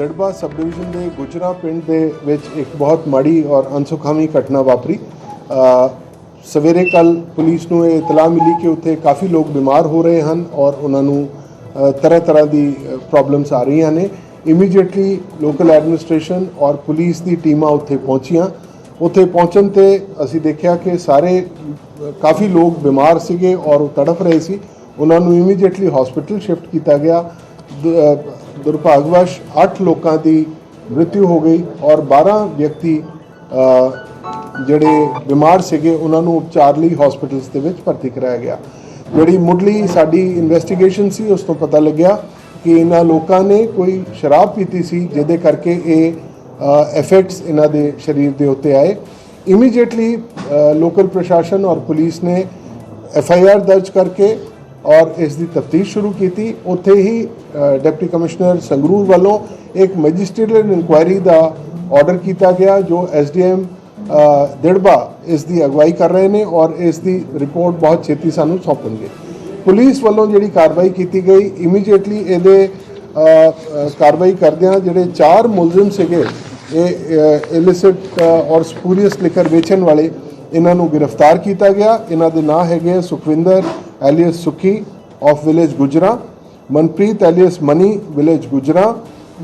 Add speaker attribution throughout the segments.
Speaker 1: ਗੜਬਾ sub division ਦੇ ਗੁਜਰਾ ਪਿੰਡ ਦੇ ਵਿੱਚ ਇੱਕ ਬਹੁਤ ਮਾੜੀ ਔਰ ਅਨਸੁਖਾਵੀ ਘਟਨਾ ਵਾਪਰੀ। ਸਵੇਰੇ ਕੱਲ ਪੁਲਿਸ ਨੂੰ ਇਹ ਇਤਲਾਹ ਮਿਲੀ ਕਿ ਉੱਥੇ ਕਾਫੀ ਲੋਕ ਬਿਮਾਰ ਹੋ ਰਹੇ ਹਨ ਔਰ ਉਹਨਾਂ ਨੂੰ ਤਰ੍ਹਾਂ ਤਰ੍ਹਾਂ ਦੀ ਪ੍ਰੋਬਲਮਸ ਆ ਰਹੀਆਂ ਨੇ। ਇਮੀਡੀਏਟਲੀ ਲੋਕਲ ਐਡਮਿਨਿਸਟ੍ਰੇਸ਼ਨ ਔਰ ਪੁਲਿਸ ਦੀ ਟੀਮਾਂ ਉੱਥੇ ਪਹੁੰਚੀਆਂ। ਉੱਥੇ ਪਹੁੰਚਣ ਤੇ ਅਸੀਂ ਦੇਖਿਆ ਕਿ ਸਾਰੇ ਕਾਫੀ ਲੋਕ ਬਿਮਾਰ ਸੀਗੇ ਔਰ ਉਹ ਤੜਫ ਰਹੇ ਸੀ। ਉਹਨਾਂ ਨੂੰ ਇਮੀਡੀਏਟਲੀ ਹਸਪੀਟਲ ਸ਼ਿਫਟ ਕੀਤਾ ਗਿਆ। ਦ- ਦੁਰਭਾਗਵਸ਼ 8 ਲੋਕਾਂ ਦੀ ਮ੍ਰਿਤਿੂ ਹੋ ਗਈ ਔਰ 12 ਵਿਅਕਤੀ ਜਿਹੜੇ ਬਿਮਾਰ ਸੀਗੇ, ਉਹਨਾਂ ਨੂੰ ਉਪਚਾਰ ਲਈ ਹਸਪੀਟਲਸ ਦੇ ਵਿੱਚ ਭਰਤੀ ਕਰਾਇਆ ਗਿਆ। ਜਿਹੜੀ ਮੁੱਢਲੀ ਸਾਡੀ ਇਨਵੈਸਟੀਗੇਸ਼ਨ ਸੀ, ਉਸ ਤੋਂ ਪਤਾ ਲੱਗਿਆ ਕਿ ਇਹਨਾਂ ਲੋਕਾਂ ਨੇ ਕੋਈ ਸ਼ਰਾਬ ਪੀਤੀ ਸੀ, ਜਿਹਦੇ ਕਰਕੇ ਇਹ ਇਫੈਕਟਸ ਇਹਨਾਂ ਦੇ ਸਰੀਰ ਦੇ ਉੱਤੇ ਆਏ। ਇਮੀਡੀਏਟਲੀ ਲੋਕਲ ਪ੍ਰਸ਼ਾਸਨ ਔਰ ਪੁਲਿਸ ਨੇ ਐਫ ਆਈ ਆਰ ਦਰਜ ਕਰਕੇ ਔਰ ਇਸ ਦੀ ਤਫਤੀਸ਼ ਸ਼ੁਰੂ ਕੀਤੀ। ਉੱਥੇ ਹੀ ਡਿਪਟੀ ਕਮਿਸ਼ਨਰ ਸੰਗਰੂਰ ਵੱਲੋਂ ਇੱਕ ਮੈਜਿਸਟਰੀਅਲ ਇਨਕੁਆਇਰੀ ਦਾ ਆਰਡਰ ਕੀਤਾ ਗਿਆ, ਜੋ ਐਸ ਡੀ ਐਮ ਦਿੜਬਾ ਇਸ ਦੀ ਅਗਵਾਈ ਕਰ ਰਹੇ ਨੇ ਔਰ ਇਸ ਦੀ ਰਿਪੋਰਟ ਬਹੁਤ ਛੇਤੀ ਸਾਨੂੰ ਸੌਂਪਣਗੇ। ਪੁਲਿਸ ਵੱਲੋਂ ਜਿਹੜੀ ਕਾਰਵਾਈ ਕੀਤੀ ਗਈ ਇਮੀਡੀਏਟਲੀ ਇਹਦੇ ਕਾਰਵਾਈ ਕਰਦਿਆਂ ਜਿਹੜੇ ਚਾਰ ਮੁਲਜ਼ਮ ਸੀਗੇ, ਇਹ ਇਲਿਸਿਟ ਔਰ ਸਪੂਰੀਅਸ ਲਿਕਰ ਵੇਚਣ ਵਾਲੇ, ਇਹਨਾਂ ਨੂੰ ਗ੍ਰਿਫਤਾਰ ਕੀਤਾ ਗਿਆ। ਇਹਨਾਂ ਦੇ ਨਾਂ ਹੈਗੇ Sukhwinder Sukhwinder alias Sukhi of village Gujra Manpreet alias Mani village Gujra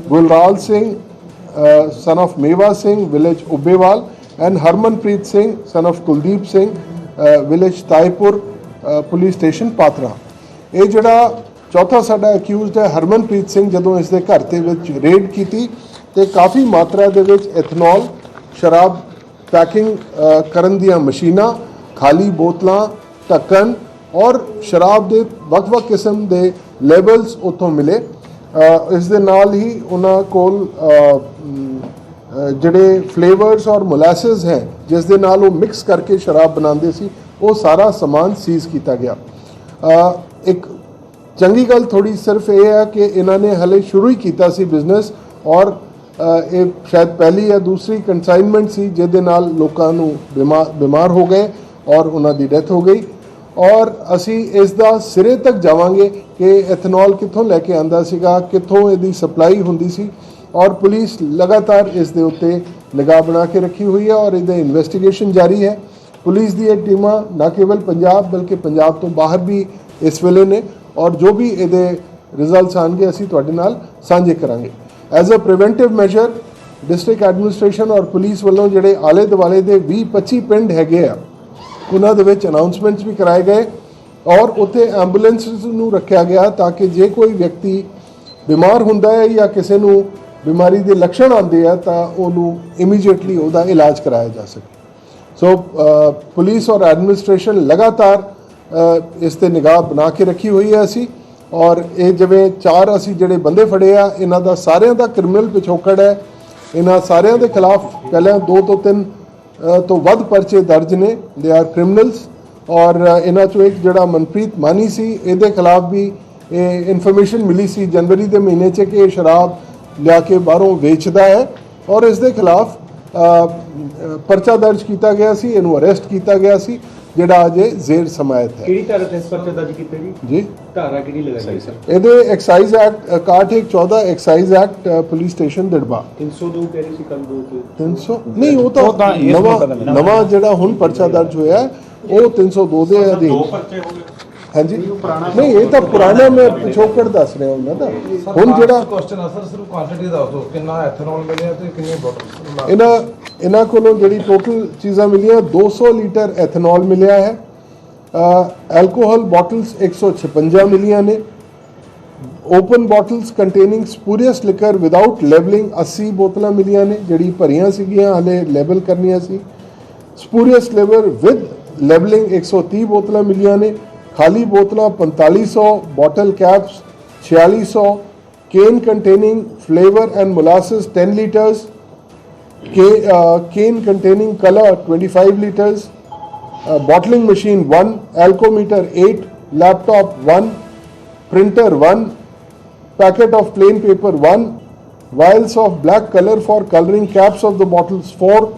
Speaker 1: Gulral Singh son of Mewa Singh village Ubbewal and Harmanpreet Singh son of Kuldeep Singh village Taipur police station Patran ਇਹ ਜਿਹੜਾ ਚੌਥਾ ਸਾਡਾ accused ਹੈ ਹਰਮਨਪ੍ਰੀਤ ਸਿੰਘ ਜਦੋਂ ਇਸ ਦੇ ਘਰ ਦੇ ਵਿੱਚ ਰੇਡ ਕੀਤੀ ਤੇ ਕਾਫੀ ਮਾਤਰਾ ਦੇ ਵਿੱਚ ਐਥਨੋਲ ਸ਼ਰਾਬ ਪੈਕਿੰਗ uh, ਕਰਨ ਦੀਆਂ ਮਸ਼ੀਨਾਂ, ਖਾਲੀ ਬੋਤਲਾਂ, ਢੱਕਣ ਔਰ ਸ਼ਰਾਬ ਦੇ ਵੱਖ-ਵੱਖ ਕਿਸਮ ਦੇ ਲੈਵਲਸ ਉੱਥੋਂ ਮਿਲੇ। ਇਸ ਦੇ ਨਾਲ ਹੀ ਉਹਨਾਂ ਕੋਲ ਜਿਹੜੇ ਫਲੇਵਰਸ ਔਰ ਮੋਲੈਸਸ ਹੈ, ਜਿਸ ਦੇ ਨਾਲ ਉਹ ਮਿਕਸ ਕਰਕੇ ਸ਼ਰਾਬ ਬਣਾਉਂਦੇ ਸੀ, ਉਹ ਸਾਰਾ ਸਮਾਨ ਸੀਜ਼ ਕੀਤਾ ਗਿਆ। ਇੱਕ ਚੰਗੀ ਗੱਲ ਥੋੜੀ ਸਿਰਫ ਇਹ ਹੈ ਕਿ ਇਹਨਾਂ ਨੇ ਹਲੇ ਸ਼ੁਰੂ ਹੀ ਕੀਤਾ ਸੀ ਬਿਜ਼ਨਸ ਔਰ ਇਹ ਸ਼ਾਇਦ ਪਹਿਲੀ ਜਾਂ ਦੂਸਰੀ ਕੰਸਾਈਨਮੈਂਟ ਸੀ, ਜਿਹਦੇ ਨਾਲ ਲੋਕਾਂ ਨੂੰ ਬਿਮਾਰ ਬਿਮਾਰ ਹੋ ਗਏ ਔਰ ਉਹਨਾਂ ਦੀ ਡੈਥ ਹੋ ਗਈ। ਔਰ ਅਸੀਂ ਇਸ ਦਾ ਸਿਰੇ ਤੱਕ ਜਾਵਾਂਗੇ ਕਿ ਇਥਨੋਲ ਕਿੱਥੋਂ ਲੈ ਕੇ ਆਂਦਾ ਸੀਗਾ, ਕਿੱਥੋਂ ਇਹਦੀ ਸਪਲਾਈ ਹੁੰਦੀ ਸੀ ਔਰ ਪੁਲਿਸ ਲਗਾਤਾਰ ਇਸ ਦੇ ਉੱਤੇ ਲਗਾ ਬਣਾ ਕੇ ਰੱਖੀ ਹੋਈ ਹੈ ਔਰ ਇਹਦੇ ਇਨਵੈਸਟੀਗੇਸ਼ਨ ਜਾਰੀ ਹੈ। ਪੁਲਿਸ ਦੀ ਇਹ ਟੀਮਾਂ ਨਾ ਕੇਵਲ ਪੰਜਾਬ ਬਲਕਿ ਪੰਜਾਬ ਤੋਂ ਬਾਹਰ ਵੀ ਇਸ ਵੇਲੇ ਨੇ ਔਰ ਜੋ ਵੀ ਇਹਦੇ ਰਿਜ਼ਲਟਸ ਆਣਗੇ ਅਸੀਂ ਤੁਹਾਡੇ ਨਾਲ ਸਾਂਝੇ ਕਰਾਂਗੇ। As a preventive measure district administration ਔਰ ਪੁਲਿਸ ਵੱਲੋਂ ਜਿਹੜੇ ਆਲੇ ਦੁਆਲੇ ਦੇ 20 25 ਪਿੰਡ ਹੈਗੇ ਆ ਉਹਨਾਂ ਦੇ ਵਿੱਚ ਅਨਾਉਂਸਮੈਂਟਸ ਵੀ ਕਰਾਏ ਗਏ ਔਰ ਉੱਥੇ ਐਂਬੂਲੈਂਸਸ ਨੂੰ ਰੱਖਿਆ ਗਿਆ ਤਾਂ ਕਿ ਜੇ ਕੋਈ ਵਿਅਕਤੀ ਬਿਮਾਰ ਹੁੰਦਾ ਹੈ ਜਾਂ ਕਿਸੇ ਨੂੰ ਬਿਮਾਰੀ ਦੇ ਲੱਛਣ ਆਉਂਦੇ ਆ ਤਾਂ ਉਹਨੂੰ ਇਮੀਡੀਏਟਲੀ ਉਹਦਾ ਇਲਾਜ ਕਰਾਇਆ ਜਾ ਸਕੇ। ਸੋ ਪੁਲਿਸ ਔਰ ਐਡਮਿਨਿਸਟ੍ਰੇਸ਼ਨ ਲਗਾਤਾਰ ਇਸ ਤੇ ਨਿਗਾਹ ਬਣਾ ਕੇ ਰੱਖੀ ਹੋਈ ਹੈ ਅਸੀਂ ਔਰ ਇਹ ਜਿਵੇਂ ਚਾਰ ਅਸੀਂ ਜਿਹੜੇ ਬੰਦੇ ਫੜੇ ਆ, ਇਹਨਾਂ ਦਾ ਸਾਰਿਆਂ ਦਾ ਕ੍ਰਿਮੀਨਲ ਪਿਛੋਕੜ ਹੈ। ਇਹਨਾਂ ਸਾਰਿਆਂ ਦੇ ਖਿਲਾਫ ਪਹਿਲਾਂ ਦੋ ਤੋਂ ਤਿੰਨ ਤੋਂ ਵੱਧ ਪਰਚੇ ਦਰਜ ਨੇ। ਦੇ ਆਰ ਕ੍ਰਿਮੀਨਲਸ ਔਰ ਇਹਨਾਂ ਚੋਂ ਇੱਕ ਜਿਹੜਾ ਮਨਪ੍ਰੀਤ ਮਾਨੀ ਸੀ, ਇਹਦੇ ਖਿਲਾਫ ਵੀ ਇਹ ਇਨਫੋਰਮੇਸ਼ਨ ਮਿਲੀ ਸੀ ਜਨਵਰੀ ਦੇ ਮਹੀਨੇ 'ਚ ਕਿ ਇਹ ਸ਼ਰਾਬ ਲਿਆ ਕੇ ਬਾਹਰੋਂ ਵੇਚਦਾ ਹੈ ਔਰ ਇਸ ਦੇ ਖਿਲਾਫ ਪਰਚਾ ਦਰਜ ਕੀਤਾ ਗਿਆ ਸੀ, ਇਹਨੂੰ ਅਰੈਸਟ ਕੀਤਾ ਗਿਆ ਸੀ। ਜਿਹੜਾ ਅਜੇ ਜ਼ੇਰ ਸਮਾਇਤ ਹੈ।
Speaker 2: ਕਿਹੜੀ ਧਾਰਾ ਤੇ ਇਸ ਪਰਚਾ ਦਰਜ ਕੀਤਾ ਜੀ?
Speaker 1: ਜੀ।
Speaker 2: ਧਾਰਾ ਕਿਹੜੀ ਲਗਾਈ ਸਰ।
Speaker 1: ਇਹਦੇ excise act 6114 excise act police station Dirba
Speaker 2: 302 ਕਹਿ ਰਹੀ ਸੀ ਕੱਲ ਦੋ ਤੇ।
Speaker 1: 300 ਨਹੀਂ ਉਹ ਤਾਂ ਨਵਾਂ। ਨਵਾਂ ਜਿਹੜਾ ਹੁਣ ਪਰਚਾ ਦਰਜ ਹੋਇਆ ਹੈ, ਉਹ 302 ਦੇ ਅਧੀਨ। ਹਾਂਜੀ। ਨਹੀਂ ਇਹ ਤਾਂ ਪੁਰਾਣਾ ਮੈਂ ਪਿਛੋਕੜ ਦੱਸ ਰਿਹਾ ਉਹਨਾਂ ਦਾ। ਹੁਣ ਜਿਹੜਾ
Speaker 3: ਕੁਐਸਚਨ ਆ ਸਰ ਸਿਰਫ ਕੁਆਂਟੀਟੀ ਦੱਸ ਦਿਓ ਕਿੰਨਾ ਐਥਨੋਲ ਮਿਲਿਆ ਤੇ ਕਿੰਨੀ ਬੋਟਲ
Speaker 1: ਇਹਨਾਂ ਇਹਨਾਂ ਕੋਲੋਂ ਜਿਹੜੀ ਟੋਟਲ ਚੀਜ਼ਾਂ ਮਿਲੀਆਂ 200 ਲੀਟਰ ਐਥਨੋਲ ਮਿਲਿਆ ਹੈ। ਐਲਕੋਹਲ ਬੋਟਲਸ 156 ਮਿਲੀਆਂ ਨੇ। Open bottles containing spurious liquor without labelling 80 ਬੋਤਲਾਂ ਮਿਲੀਆਂ ਨੇ ਜਿਹੜੀ ਭਰੀਆਂ ਸੀਗੀਆਂ ਹਲੇ ਲੈਬਲ ਕਰਨੀਆਂ ਸੀ। ਸਪੂਰੀਅਸ ਲਿਵਰ ਵਿਦ ਲੈਬਲਿੰਗ 130 ਬੋਤਲਾਂ ਮਿਲੀਆਂ ਨੇ। खाली बोतलें पैंतालीस सौ बॉटल कैप्स छियालीस सौ can containing flavour and molasses ten litres के can containing colour twenty five litres bottling machine one alcometer eight laptop one printer 1, packet of plain paper 1, vials of black color for coloring caps of the bottles 4,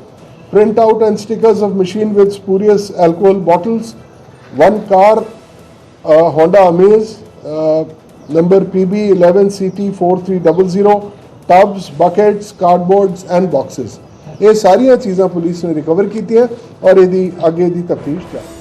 Speaker 1: printout and stickers of machine with spurious alcohol bottles, 1 car uh, Honda Amaze uh, number PB 11CT 4300 tubs buckets cardboards and boxes ਇਹ ਸਾਰੀਆਂ ਚੀਜ਼ਾਂ police ਨੇ recover ਕੀਤੀਆਂ ਔਰ ਇਹਦੀ ਅੱਗੇ ਦੀ ਤਫਤੀਸ਼ ਜਾਰੀ।